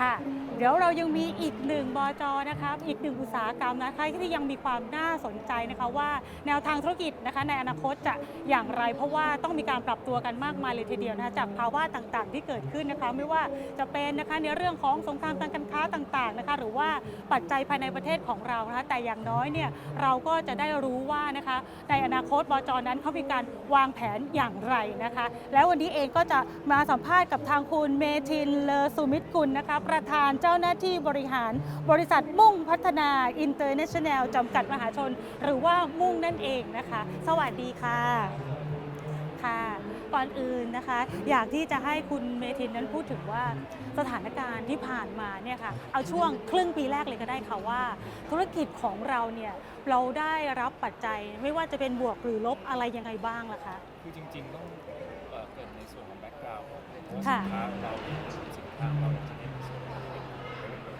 ค่ะ เดี๋ยวเรายังมีอีกหนึ่งบจนะคะอีกหนึ่งอุตสาหกรรมนะคะที่ยังมีความน่าสนใจนะคะว่าแนวทางธุรกิจนะคะในอนาคตจะอย่างไร เพราะว่าต้องมีการปรับตัวกันมากมายเลยทีเดียวนะคะจากภาวะต่างๆ ที่เกิดขึ้นนะคะไม่ว่าจะเป็นนะคะในเรื่องของสงครามทางการค้าต่างๆนะคะหรือว่าปัจจัยภายในประเทศของเรานะคะแต่อย่างน้อยเนี่ยเราก็จะได้รู้ว่านะคะในอนาคตบจนั้นเขามีการวางแผนอย่างไรนะคะ แล้ววันนี้เองก็จะมาสัมภาษณ์กับทางคุณเมทินเลอสุมิตกุลนะคะประธานเจ้าหน้าที่บริหาร บริษัทมุ่งพัฒนาอินเตอร์เนชั่นแนลจำกัดมหาชน หรือว่ามุ่งนั่นเองนะคะ สวัสดีค่ะค่ะก่อนอื่นนะคะ อยากที่จะให้คุณเมทินนั้นพูดถึงว่าสถานการณ์ที่ผ่านมาเนี่ยค่ะเอาช่วงครึ่งปีแรกเลยก็ได้ค่ะว่า ธุรกิจของเราเนี่ยเราได้รับปัจจัยไม่ว่าจะเป็นบวกหรือลบอะไรยังไงบ้างล่ะคะ คือจริงๆต้องเอ่อเกริดในส่วนของแบ็กกราวด์ก่อนเพราะว่าค่ะสินค้าเราเนี่ยสินค้าเราเนี่ยจะเน้นในส่วนของเป็น private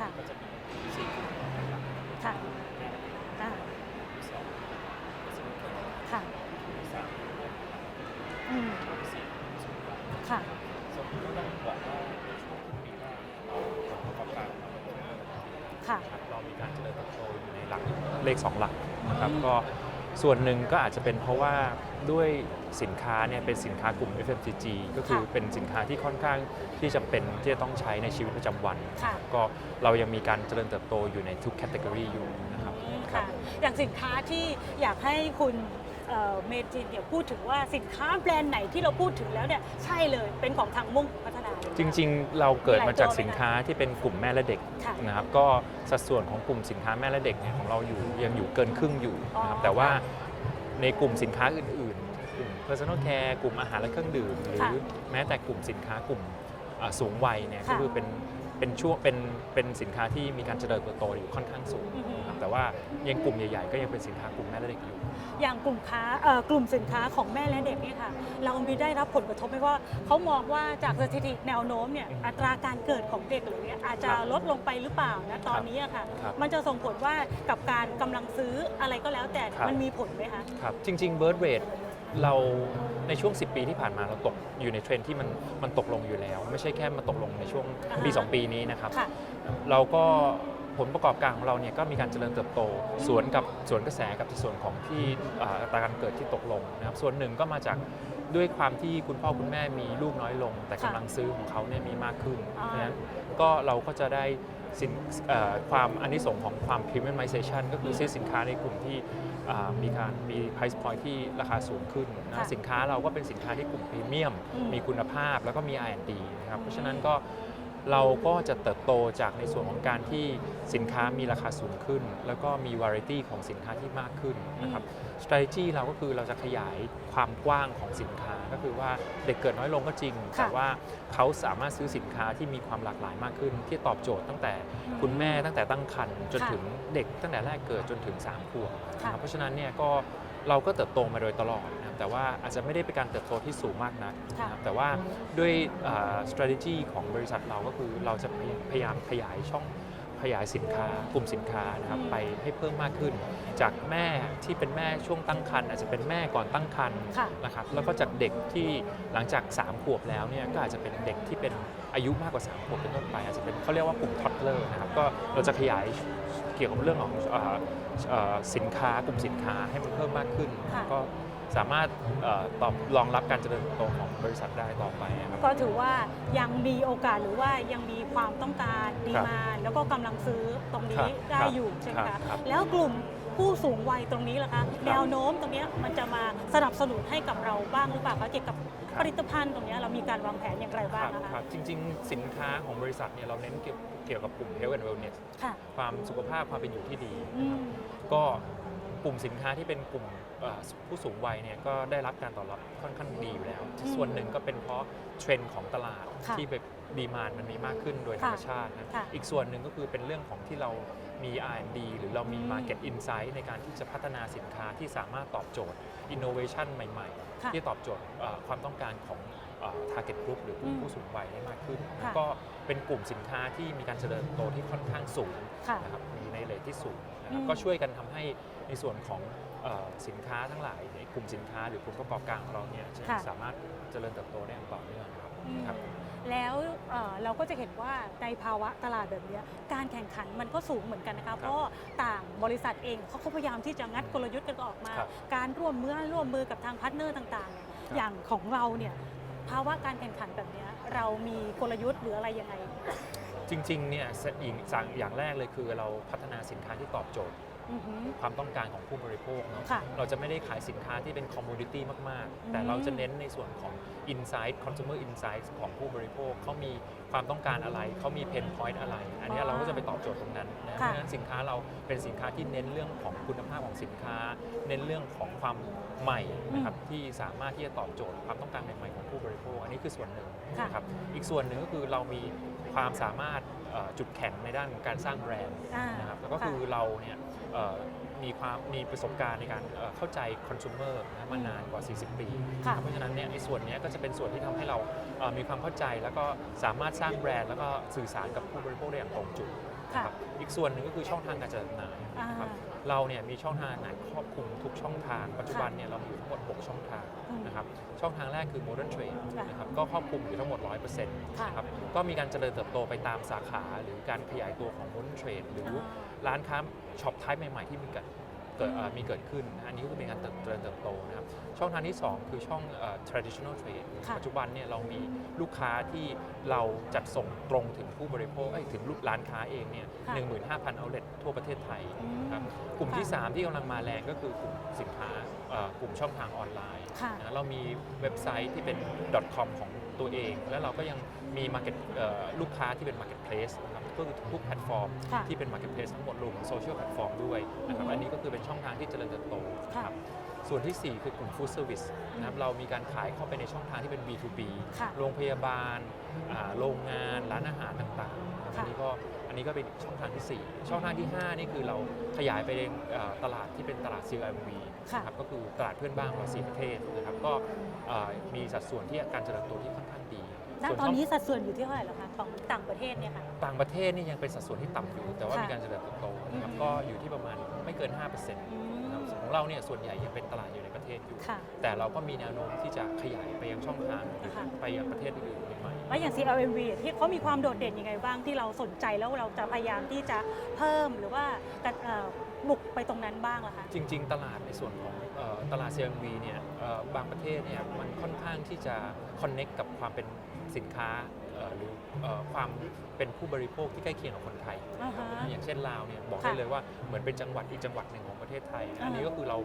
ค่ะ ก็จะมีสี่กลุ่มหลักค่ะ อ่า ที่สอง customer care ค่ะ ที่สามอืม ที่สี่สุขภาพค่ะส่วนก็ต้องบอกว่าในช่วงครึ่งปีแรกเราผลประกอบการของเราเนี่ยค่ะนะครับเรามีการเจริญเติบโตอยู่ในหลักเลข 2 หลักนะครับก็ส่วนหนึ่งก็อาจจะเป็นเพราะว่า ด้วยสินค้าเนี่ยเป็นสินค้ากลุ่ม FMCG ก็คือค่ะเป็นสินค้าที่ค่อนข้างที่จำเป็นที่จะต้องใช้ในชีวิตประจำวัน ค่ะ ก็เรายังมีการเจริญเติบโตอยู่ในทุกแคตตากรีอยู่นะครับอืมครัค่ะบอย่างสินค้าที่อยากให้คุณเอ่อเมจินเนี่ยพูดถึงว่าสินค้าแบรนด์ไหนที่เราพูดถึงแล้วเนี่ยใช่เลยเป็นของทางมุ่งพัฒนาเลย จริงๆ เราเกิดมาจากมีหลายตัวไหมคะสินค้าที่เป็นกลุ่มแม่และเด็กค่ะ นะครับก็สัดส่วนของกลุ่มสินค้าแม่และเด็กเนี่ยของเราอยู่ยังอยู่เกินครึ่งอยู่นะครับอ๋อแต่ว่า ในกลุ่มสินค้าอื่นๆกลุ่ม personal care กลุ่มอาหารและเครื่องดื่ม หรือค่ะ แม้แต่กลุ่มสินค้ากลุ่มอ่า สูงวัยเนี่ยค่ะก็คือเป็นเป็นช่วงเป็นเป็นสินค้าที่มีการเจริญเติบโตอยู่ค่อนข้างสูงอือฮึนะครับแต่ว่ายังกลุ่มใหญ่ ๆ ก็ยังเป็นสินค้ากลุ่มแม่และเด็กอยู่ อย่างกลุ่มค้าเอ่อกลุ่มสินค้าของแม่และเด็กเนี่ยค่ะ เรามีได้รับผลกระทบไหมว่าเขามองว่าจากสถิติแนวโน้มเนี่ยอืมอัตราการเกิดของเด็กเหล่านี้อาจจะครับลดลงไปหรือเปล่านะตอนนี้อะค่ะ ครับมันจะส่งผลว่ากับการกำลังซื้ออะไรก็แล้วแต่ครับ มันมีผลไหมคะ ครับจริงๆ birth rate เราในช่วง 10 ปีที่ผ่านมาเราตกอยู่ในเทรนด์ที่มันมันตกลงอยู่แล้ว ไม่ใช่แค่มาตกลงในช่วงอ่าฮะปี 2 ปีนี้นะครับ ค่ะ เราก็ผลประกอบการของเราเนี่ยก็มีการเจริญเติบโต สวนกับสวนกระแสกับส่วนของที่อ่าอัตราการเกิดที่ตกลงนะครับส่วนหนึ่งก็มาจากด้วยความที่คุณพ่อคุณแม่มีลูกน้อยลง แต่กำลังซื้อของเขาเนี่ยมีมากขึ้นอ่าเพราะฉะนั้นก็เราก็จะได้ สินเอ่อความอันนี้ส่งส์ของความ premiumization ก็คือซื้อสินค้าในกลุ่มที่อ่ามีการมี price point ที่ราคาสูงขึ้นนะค่ะสินค้าเราก็เป็นสินค้าที่กลุ่มพรีเมียมอืมมีคุณภาพแล้วก็มี R&D นะครับเพราะฉะนั้นก็ เราก็จะเติบโตจากในส่วนของการที่สินค้ามีราคาสูงขึ้น แล้วก็มี variety ของสินค้าที่มากขึ้นนะครับ strategy เราก็คือเราจะขยายความกว้างของสินค้าก็คือว่าเด็กเกิดน้อยลงก็จริงค่ะแต่ว่าเขาสามารถซื้อสินค้าที่มีความหลากหลายมากขึ้น ที่ตอบโจทย์ตั้งแต่คุณแม่ตั้งแต่ตั้งครรภ์จนค่ะถึงเด็กตั้งแต่แรกเกิดจนถึง3ขวบนะคค่ะรับเพราะฉะนั้นเนี่ยก็ เราก็เติบโตมาโดยตลอดนะครับแต่ว่าอาจจะไม่ได้เป็นการเติบโตที่สูงมากนักค่ะนะครับแต่ว่าด้วยอ่า strategy ของบริษัทเราก็คือเราจะพยายามขยายช่อง ขยายสินค้ากลุ่มสินค้านะครับอืมไปให้เพิ่มมากขึ้น จากแม่ที่เป็นแม่ช่วงตั้งครรภ์อาจจะเป็นแม่ก่อนตั้งครรภ์ค่ะนะครับแล้วก็จากเด็กที่หลังจาก 3 ขวบแล้วเนี่ยก็อาจจะเป็นเด็กที่เป็นอายุมากกว่า 3 ขวบเป็นต้นไป อาจจะเป็นเขาเรียกว่ากลุ่มท็อตเลอร์นะครับก็เราจะขยายเกี่ยวกับเรื่องของอ่าอ่าสินค้ากลุ่มสินค้าให้มันเพิ่มมากขึ้น ค่ะ ก็ สามารถเอ่อตอบรองรับการเจริญเติบโตของบริษัทได้ต่อไปนะครับ ก็ถือว่ายังมีโอกาสหรือว่ายังมีความต้องการดีครับมาแล้วก็กำลังซื้อตรงครันี้บได้ครับอยู่ใช่ไหมครัคะบครับแล้วกลุ่มผู้สูงวัยตรงนี้ล่ะคะ แนวโน้มตรงเนี้ยมันจะมาสนับสนุนให้กับเราบ้างหรือเปล่าคะเกี่ยวกับผลิตภัณฑ์ตรงเนี้ยเรามีการวางแผนอย่างไรคบ้างรับนะครัคะบจริง ๆ สินค้าของบริษัทเนี่ยเราเน้นเกี่ยวเกี่ยวกับกลุ่ม health and wellness ค่ะความสุขภาพความเป็นอยู่ที่ดีอืมก็ กลุ่มสินค้าที่เป็นกลุ่มเอ่อผู้สูงวัยเนี่ยก็ได้รับการตอบรับค่อนข้างดีอยู่แล้วอืมส่วนหนึ่งก็เป็นเพราะเทรนด์ของตลาดค่ะที่แบบดีมานมันมีมากขึ้นโดยธรรมชาตินะค่ะอีกส่วนหนึ่งก็คือเป็นเรื่องของที่เรามี R&D หรือเรามีอืม Market Insight ในการที่จะพัฒนาสินค้าที่สามารถตอบโจทย์ Innovation ใหม่ค่ะๆที่ตอบโจทย์เอ่อความต้องการของเอ่อ Target Group หรือกลุ่มอืมผู้สูงวัยได้มากขึ้นค่ะแล้วก็เป็นกลุ่มสินค้าที่มีการเจริญเติบโตที่ค่อนข้างสูงค่ะนะครับมีในเลทที่สูงนะครับอืม ก็ช่วยกันทำให้ในส่วนของเอ่อสินค้าทั้งหลายในกลุ่มสินค้าหรือผลประกอบการของเราเนี่ยจะค่ะสามารถเจริญเติบโตได้อย่างต่อเนื่องครับอืมครับ แล้วเอ่อเราก็จะเห็นว่าในภาวะตลาดแบบเนี้ยการแข่งขันมันก็สูงเหมือนกันนะคะเพราะต่างบริษัทเองเขาก็พยายามที่จะงัดกลยุทธ์กันออกมา ครับการร่วมมือร่วมมือกับทางพาร์ทเนอร์ต่างๆเนี่ยครับ อย่างของเราเนี่ย ภาวะการแข่งขันแบบนี้เรามีกลยุทธ์หรืออะไรยังไง จริงๆเนี่ยอีกอย่างแรกเลยคือเราพัฒนาสินค้าที่ตอบโจทย์ ความต้องการของผู้บริโภคเนาะค่ะเราจะไม่ได้ขายสินค้าที่เป็นคอมมูนิตี้มากอืมๆแต่เราจะเน้นในส่วนของ Insight Consumer Insight ของผู้บริโภคเขามีความต้องการอะไร เขามีเพนพอยต์อะไร อันเนี้ยเราก็จะไปตอบโจทย์ตรงนั้นนะเพค่ะราะฉะนั้นสินค้าเราเป็นสินค้าที่เน้นเรื่องของคุณภาพของสินค้า เน้นเรื่องของความใหม่นะครับที่สามารถที่จะตอบโจทย์ความต้องการใหม่ๆของผู้บริโภค อันนี้คือส่วนหนึ่งค่ะ นะครับอีกส่วนหนึ่งก็คือเรามีความสามารถเอ่อจุดแข็งในด้านการสร้างแบรนด์ อ่านะครับแล้วก็คือเราเนี่ยเอ่อ มีความมีประสบการณ์ในการเอ่อเข้าใจคอน sumer นะมานานกว่า 40 ปีค่ะเพราะฉะนั้นเนี่ยในส่วนเนี้ยก็จะเป็นส่วนที่ทำให้เราเอ่อมีความเข้าใจแล้วก็สามารถสร้างแบรนด์แล้วก็สื่อสารกับผู้บริโภคได้อย่างตรงจุดค่ะ นะครับอีกส่วนหนึ่งก็คือช่องทางการจัดจำหน่ายนะครับอ่าเราเนี่ยมีช่องทางจำหน่ายครอบคลุมทุกช่องทางปัจจุบันเนี่ยเรามีอยู่ทั้งหมด 6 ช่องทางอืมนะครับช่องทางแรกคือ Modern Trade ค่ะนะครับก็ครอบคลุมอยู่ทั้งหมด 100%นะครับก็มีการเจริญเติบโตไปตามสาขาหรือการขยายตัวของ Modern Trade หรืออ่าร้านค้าช็อปไทป์ใหม่ ๆ ที่มีเกิด เกิดเอ่อมีเกิดขึ้น อันนี้ก็คือเป็นการเติบเจริญเติบโตนะครับช่องทางที่ 2 คือช่องเอ่อ traditional trade ค่ะปัจจุบันเนี่ยเรามีลูกค้าที่เราจัดส่งตรงถึงผู้บริโภคเอ้ยถึงลูกร้านค้าเองเนี่ยค่ะ15,000 outlet ทั่วประเทศไทยอืมครับกลุ่มที่ค่ะ3ที่กำลังมาแรงก็คือกลุ่มสินค้าเอ่อกลุ่มช่องทางออนไลน์ค่ะนะเรามีเว็บไซต์ที่เป็น .com ของ ตัวเอง แล้วเราก็ยังมี market เอ่อลูกค้าที่เป็น marketplace นะครับก็คือทุกแพลตฟอร์มค่ะที่เป็น marketplace ทั้งหมดรวมถึงโซเชียลแพลตฟอร์มด้วยนะครับอืม อันนี้ก็คือเป็นช่องทางที่เจริญเติบโตนะค่ะครับ ส่วนที่ 4 คือกลุ่ม food service นะครับเรามีการขายเข้าไปในช่องทางที่เป็น B2B ค่ะโรงพยาบาลอ่าโรงงาน ร้านอาหารต่างๆนะครับค่ะอันนี้ก็อันนี้ก็เป็นช่องทางที่ 4 ช่องทางที่ 5 นี่คือเราขยายไปในเอ่อตลาดที่เป็นตลาด CLMV ค่ะ นะครับก็คือตลาดเพื่อนบ้านของเรา4ประเทศนะครับก็เอ่อมีสัดส่วนที่การเจริญเติบโตที่ค่อนข้างดีณส่วนตอนช่งนี้สัดส่วนอยู่ที่เท่าไหร่แล้วคะของต่างประเทศเนี่ยค่ะ ต่างประเทศนี่ยังเป็นสัดส่วนที่ต่ำอยู่ แต่ว่าค่ะมีการเจริญเติบโตนะครับอืม ก็อยู่ที่ประมาณไม่เกิน5%นะครับส่วนของ เราเนี่ยส่วนใหญ่ยังเป็นตลาดอยู่ในประเทศอยู่ ค่ะ แต่เราก็มีแนวโน้มที่จะขยายไปยังช่องทางอื่นค่ะ ไปยังประเทศอื่นๆใหม่แล้วอย่าง CLMV อะที่เขามีความโดดเด่นยังไงบ้างที่เราสนใจแล้วเราจะพยายามที่จะเพิ่มหรือว่าจะเอ่อบุกไปตรงนั้นบ้างล่ะคะจริง ๆ ตลาดในส่วนของเอ่อตลาด CMV เนี่ยเอ่อบางประเทศเนี่ยมันค่อนข้างที่จะคอนเน็กกับความเป็นสินค้าเอ่อหรือเอ่อความเป็นผู้บริโภคที่ใกล้เคียงกับคนไทย อ่าฮะอย่าง เช่นลาวเนี่ยบอกค่ะได้เลยว่าเหมือนเป็นจังหวัดอีกจังหวัดหนึ่งของประเทศไทยอ่าอันนี้ก็คือเรา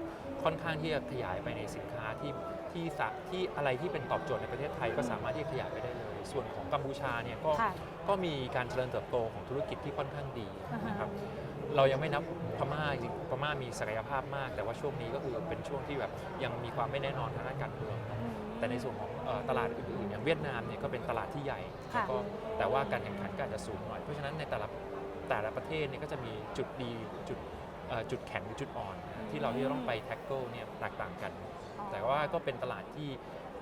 ค่อนข้างที่จะขยายไปในสินค้าที่ที่สะที่อะไรที่เป็นตอบโจทย์ในประเทศไทยก็สามารถที่จะขยายไปได้เลย ส่วนของกัมพูชาเนี่ยก็ค่ะก็มีการเจริญเติบโตของธุรกิจที่ค่อนข้างดีอ่าฮะนะครับเรายังไม่นับพม่าจริงพม่ามีศักยภาพมาก แต่ว่าช่วงนี้ก็คือเป็นช่วงที่แบบยังมีความไม่แน่นอนทางด้านการเมืองอืมแต่ในส่วนของเอ่อตลาดอื่นๆอย่างเวียดนามเนี่ยก็เป็นตลาดที่ใหญ่ค่ะแล้วก็แต่ว่าการแข่งขันก็อาจจะสูงหน่อยเพราะฉะนั้นในแต่ละ แต่ละประเทศเนี่ยก็จะมีจุดดีจุดเอ่อจุดแข็งหรือจุดอ่อน ที่เราที่จะต้องไปแท็กเกิลเนี่ยแตกต่างกันอ๋อแต่ว่าก็เป็นตลาดที่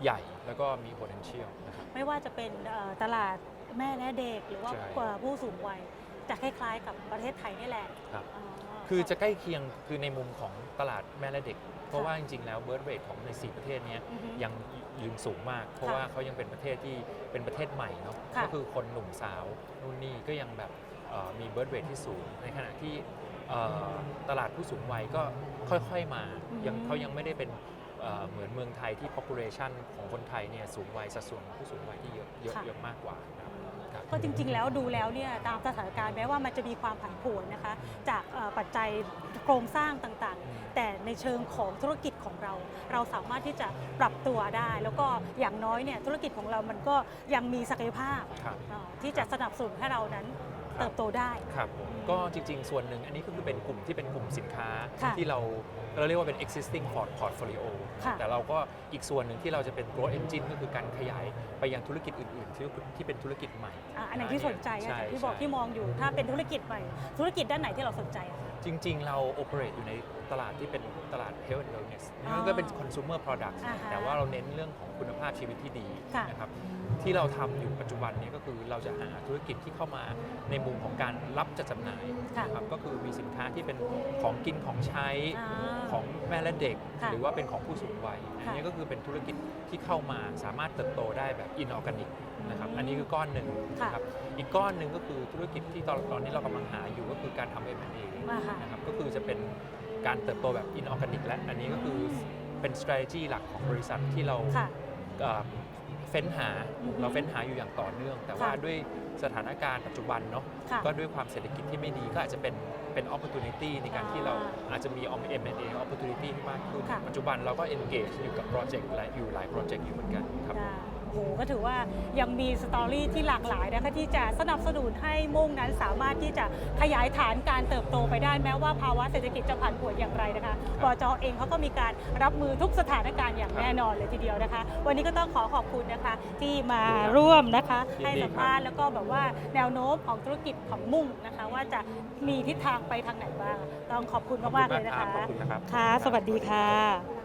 ใหญ่แล้วก็มี potential นะครับไม่ว่าจะเป็นเอ่อตลาดแม่และเด็กหรือว่าใช่ผู้สูงวัยจะคล้ายๆกับประเทศไทยนี่แหละครับอ๋อคือจะใกล้เคียงคือในมุมของตลาดแม่และเด็ก เพราะว่าจริงๆ แล้วเบิร์ r เรทของใน 4 ประเทศเนี้ยอือฮึยังยืนสูงมาก เพราะค่ะว่าเขายังเป็นประเทศที่เป็นประเทศใหม่เนาะค่ะก็คือคนหนุ่มสาวนู่นนี่ก็ยังแบบเอ่อ มีเบิร์ r เรทที่สูง ในขณะที่เอ่อตลาดผู้สูงวัยก็ค่อยๆมายังเขายังไม่ได้เป็นเอ่อเหมือนเมืองไทยที่ population ของคนไทยเนี่ยสูงวัยสัดส่วนของผู้สูงวัยที่เยอะเยอะค่ะเยอะมากกว่านะครับครับก็จริงๆ แล้วดูแล้วเนี่ยตามสถานการณ์แม้ว่ามันจะมีความผันผวนนะคะ จากเอ่อปัจจัยโครงสร้างต่างๆ แต่ในเชิงของธุรกิจของเรา เราสามารถที่จะปรับตัวได้ แล้วก็อย่างน้อยเนี่ยธุรกิจของเรามันก็ยังมีศักยภาพครับเอ่อที่จะสนับสนุนให้เรานั้น เติบโตได้ ครับผมก็จริงๆ ส่วนหนึ่งอันนี้ก็คือเป็นกลุ่มที่เป็นกลุ่มสินค้าค่ะที่เราเราเรียกว่าเป็น existing port- portfolio ค่ะ แต่เราก็อีกส่วนหนึ่งที่เราจะเป็น growth engine ก็คือการขยายไปยังธุรกิจอื่นๆ ที่ที่เป็นธุรกิจใหม่อะอันไหนที่สนใจอะช่ที่บอกใช่ที่มองอยู่ถ้าเป็นธุรกิจใหม่ ธุรกิจด้านไหนที่เราสนใจอะคะจริงๆ เรา operate อยู่ในตลาดที่เป็นตลาด health and wellness อ๋อนั่นก็เป็น consumer product อ่าฮะแต่ว่าเราเน้นเรื่องของคุณภาพชีวิตที่ดีค่ะ นะครับ ที่เราทำอยู่ปัจจุบันเนี่ยก็คือเราจะหาธุรกิจที่เข้ามาในมุมของการรับจัดจำหน่ายค่ะนะครับก็คือมีสินค้าที่เป็นของกินของใช้อ่าของแม่และเด็กค่ะหรือว่าเป็นของผู้สูงวัยอันค่ะนี้ก็คือเป็นธุรกิจที่เข้ามาสามารถเติบโตได้แบบอินออร์แกนิกนะครับอืมอันนี้คือก้อนหนึ่งค่ะนะครับอีกก้อนหนึ่งก็คือธุรกิจที่ตอนตอนนี้เรากำลังหาอยู่ก็คือการทำ M&A อ่าค่ะนะครับก็คือจะเป็นการเติบโตแบบอินออร์แกนิกและอันนี้ก็คือเป็น strategy หลักของบริษัทที่เราค่ะ เอ่อเฟ้นหาอือฮึเราเฟ้นหาอยู่อย่างต่อเนื่อง แต่ว่าค่ะด้วยสถานการณ์ปัจจุบันเนาะค่ะ ก็ด้วยความเศรษฐกิจที่ไม่ดีก็อาจจะเป็นเป็น opportunity ในการที่เราอ่าอาจจะมี M&A opportunity ที่มากขึ้น ค่ะ ปัจจุบันเราก็ engage อยู่กับโปรเจกต์หลายอยู่หลายโปรเจกต์อยู่เหมือนกันครับค่ะโอ้โหก็ถือว่ายังมีสตอรี่ที่หลากหลายนะคะที่จะสนับสนุนให้มุ่งนั้นสามารถที่จะขยายฐานการเติบโตไปได้แม้ว่าภาวะเศรษฐกิจจะผันผวนอย่างไรนะคะบจเองเขาก็มีการรับมือทุกสถานการณ์อย่างแน่นอนเลยทีเดียวนะคะ วันนี้ก็ต้องขอขอบคุณนะคะที่มาร่วมนะคะยินดีให้สัมภาษณ์แล้วก็แบบว่าแนวโน้มของธุรกิจของมุ่งนะคะ ว่าจะมีทิศทางไปทางไหนบ้าง ต้องขอบคุณมากๆเลยนะคะขอบคุณนะครับ ค่ะ สวัสดีค่ะ